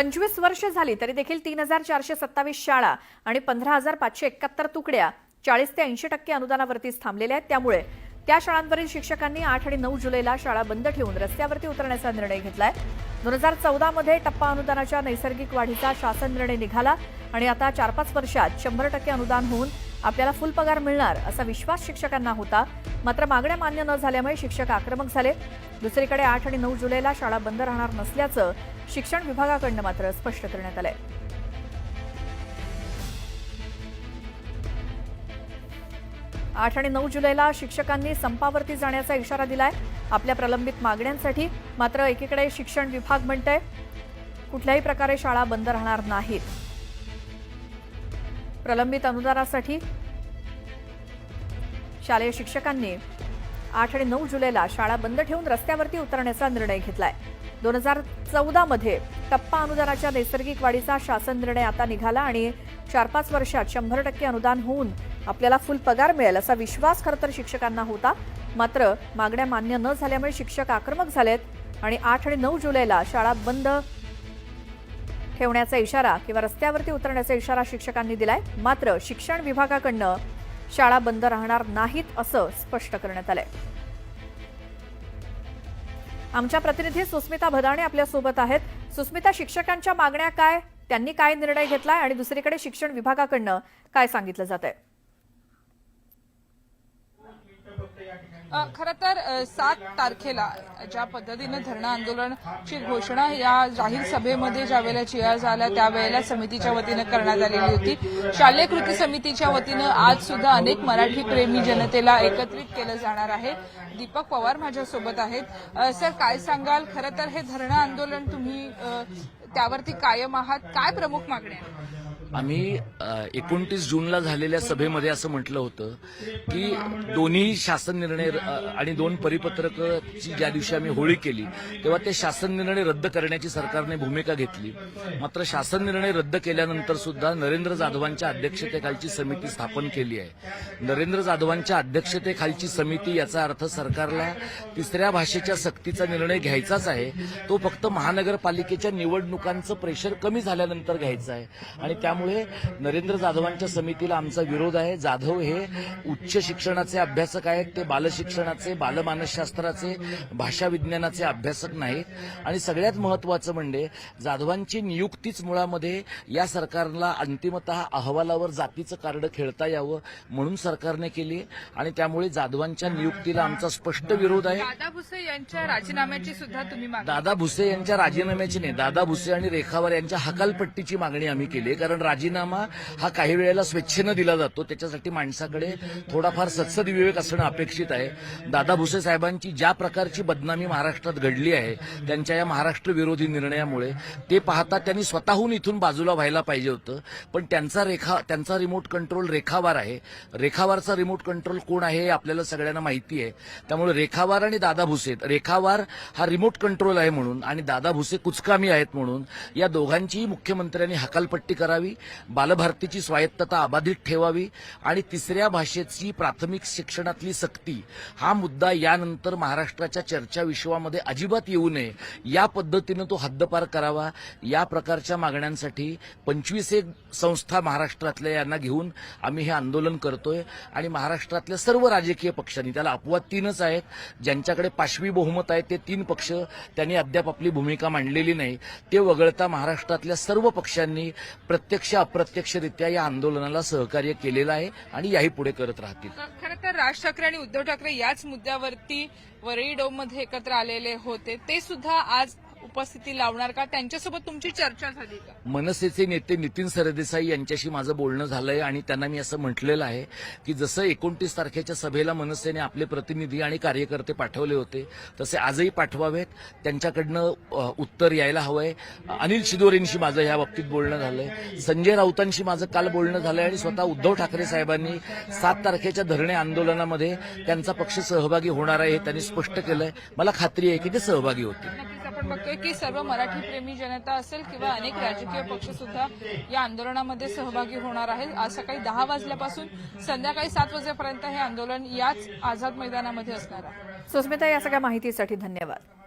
पंचवीस वर्ष झाली तरी देखील तीन हजार चारशे सत्तावीस शाळा आणि पंधरा हजार पाचशे एकाहत्तर तुकड्या चाळीस ते ऐंशी टक्के अनुदानावरतीच थांबलेल्या आहेत. त्यामुळे त्या शाळांवरील शिक्षकांनी आठ आणि नऊ जुलैला शाळा बंद ठेवून रस्त्यावरती उतरण्याचा निर्णय घेतलाय. दोन हजार चौदामध्ये टप्पा अनुदानाच्या नैसर्गिक वाढीचा शासन निर्णय निघाला आणि आता चार पाच वर्षात शंभर टक्के अनुदान होऊन आपल्याला फुल पगार मिळणार असा विश्वास शिक्षकांना होता. मात्र मागण्या मान्य न झाल्यामुळे शिक्षक आक्रमक झाले. दुसरीकडे आठ आणि नऊ जुलैला शाळा बंद राहणार नसल्याचं शिक्षण विभागाकडनं मात्र स्पष्ट करण्यात आलंय. आठ आणि नऊ जुलैला शिक्षकांनी संपावरती जाण्याचा इशारा दिलाय. आपल्या प्रलंबित मागण्यांसाठी मात्र एकीकडे शिक्षण विभाग म्हणतंय. कुठल्याही प्रकारे शाळा बंद राहणार नाहीत. प्रलंबित अनुदानासाठी शालेय शिक्षकांनी आठ आणि नऊ जुलैला शाळा बंद ठेवून रस्त्यावरती उतरण्याचा निर्णय घेतलाय. दोन हजार चौदामध्ये टप्पा अनुदानाच्या नैसर्गिक वाढीचा शासन निर्णय आता निघाला आणि चार पाच वर्षात शंभर टक्के अनुदान होऊन आपल्याला फुल पगार मिळेल असा विश्वास खरं तर शिक्षकांना होता. मात्र मागण्या मान्य न झाल्यामुळे शिक्षक आक्रमक झालेत आणि आठ आणि नऊ जुलैला शाळा बंद ठेवण्याचा इशारा किंवा रस्त्यावरती उतरण्याचा इशारा शिक्षकांनी दिलाय. मात्र शिक्षण विभागाकडनं शाळा बंद राहणार नाहीत असं स्पष्ट करण्यात आलंय. आमच्या प्रतिनिधी सुस्मिता भदाणे आपल्यासोबत आहेत. सुस्मिता शिक्षकांच्या मागण्या काय? त्यांनी काय निर्णय घेतलाय? आणि दुसरीकडे शिक्षण विभागाकडनं काय सांगितलं जात आहे खरं तर सात तारखेला ज्या पद्धतीनं धरणं आंदोलनाची घोषणा या जाहीर सभेमध्ये ज्या वेळेला चिया झाल्या त्यावेळेला समितीच्या वतीनं करण्यात आलेली होती. शालेय कृती समितीच्या वतीनं आज सुद्धा अनेक मराठी प्रेमी जनतेला एकत्रित केलं जाणार आहे. दीपक पवार माझ्यासोबत आहेत. सर काय सांगाल? खरं तर हे धरणं आंदोलन तुम्ही त्यावरती कायम आहात. काय प्रमुख मागण्या आम्ही एकोणतीस जूनला झालेल्या सभेमध्ये असं म्हटलं होतं की दोन्ही शासन निर्णय आणि दोन परिपत्रकची ज्या दिवशी आम्ही होळी केली तेव्हा ते शासन निर्णय रद्द करण्याची सरकारने भूमिका घेतली. मात्र शासन निर्णय रद्द केल्यानंतर सुद्धा नरेंद्र जाधवांच्या अध्यक्षतेखालची समिती स्थापन केली आहे. नरेंद्र जाधवांच्या अध्यक्षतेखालची समिती याचा अर्थ सरकारला तिसऱ्या भाषेच्या सक्तीचा निर्णय घ्यायचाच आहे तो फक्त महानगरपालिकेच्या निवडणुकांचं प्रेशर कमी झाल्यानंतर घ्यायचा आहे. आणि त्यामुळे नरेंद्र जाधवांच्या समितीला आमचा विरोध आहे. जाधव हे उच्च शिक्षणाचे अभ्यासक आहेत. ते बालशिक्षणाचे बालमानसशास्त्राचे भाषा विज्ञानाचे अभ्यासक नाहीत. आणि सगळ्यात महत्वाचं म्हणजे जाधवांची नियुक्तीच मुळामध्ये या सरकारला अंतिमतः अहवालावर जातीचं कार्ड खेळता यावं म्हणून सरकारने केली. आणि त्यामुळे जाधवांच्या नियुक्तीला आमचा स्पष्ट विरोध आहे. दादा भुसे यांच्या राजीनाम्याची सुद्धा तुम्ही दादा भुसे यांच्या राजीनाम्याची नाही. दादा भुसे आणि रेखावर यांच्या हकालपट्टीची मागणी आम्ही केली. कारण राजीनामा हा काही वेळेला स्वेच्छेनं दिला जातो. त्याच्यासाठी माणसाकडे थोडाफार सत्सद विवेक असणं अपेक्षित आहे. दादा भुसे साहेबांची ज्या प्रकारची बदनामी महाराष्ट्रात घडली आहे त्यांच्या या महाराष्ट्र विरोधी निर्णयामुळे ते पाहता त्यांनी स्वतःहून इथून बाजूला व्हायला पाहिजे होतं. पण त्यांचा रेखा त्यांचा रिमोट कंट्रोल रेखावार आहे. रेखावारचा रिमोट कंट्रोल कोण आहे हे आपल्याला सगळ्यांना माहिती आहे. त्यामुळे रेखावार आणि दादा भुसे रेखावार हा रिमोट कंट्रोल आहे म्हणून आणि दादा भुसे कुचकामी आहेत म्हणून या दोघांचीही मुख्यमंत्र्यांनी हकालपट्टी करावी. बालभारतीची स्वायत्तता अबाधित ठेवावी आणि तिसऱ्या भाषेची प्राथमिक शिक्षणातली सक्ती. हा मुद्दा यानंतर महाराष्ट्राच्या चर्चा विश्वामध्ये अजिबात येऊ नये. या पद्धतीनं तो हद्दपार करावा. या प्रकारच्या मागण्यांसाठी पंचवीस एक संस्था महाराष्ट्रातल्या यांना घेऊन आम्ही हे आंदोलन करतोय आणि महाराष्ट्रातल्या सर्व राजकीय पक्षांनी त्याला अपवाद तीनच आहेत ज्यांच्याकडे पाशवी बहुमत आहे ते तीन पक्ष त्यांनी अद्याप आपली भूमिका मांडलेली नाही. ते वगळता महाराष्ट्रातल्या सर्व पक्षांनी प्रत्यक्ष अप्रत्यक्षरित्या या आंदोलनाला सहकार्य केलेलं आहे आणि याही पुढे करत राहतील. खरं तर राज ठाकरे आणि उद्धव ठाकरे याच मुद्द्यावरती वरळी डोममध्ये एकत्र आलेले होते. ते सुद्धा आज उपस्थिती लावणार का? त्यांच्यासोबत तुमची चर्चा झाली का? मनसेचे नेते नितीन सरदेसाई यांच्याशी माझं बोलणं झालंय आणि त्यांना मी असं म्हटलेलं आहे की जसं एकोणतीस तारखेच्या सभेला मनसेने आपले प्रतिनिधी आणि कार्यकर्ते पाठवले होते तसे आजही पाठवावेत. त्यांच्याकडनं उत्तर यायला हवंय. अनिल शिदोरेंशी माझं या बाबतीत बोलणं झालंय. संजय राऊतांशी माझं काल बोलणं झालंय आणि स्वतः उद्धव ठाकरे साहेबांनी सात तारखेच्या धरणे आंदोलनामध्ये त्यांचा पक्ष सहभागी होणार आहे हे त्यांनी स्पष्ट केलंय. मला खात्री आहे की ते सहभागी होतील. आपण बघतोय की सर्व मराठी प्रेमी जनता असेल किंवा अनेक राजकीय पक्ष सुद्धा या आंदोलनामध्ये सहभागी होणार आहेत. आज सकाळी दहा वाजल्यापासून संध्याकाळी सात वाजेपर्यंत हे आंदोलन याच आझाद मैदानामध्ये असणार आहे. सुस्मिता या सगळ्या माहितीसाठी धन्यवाद.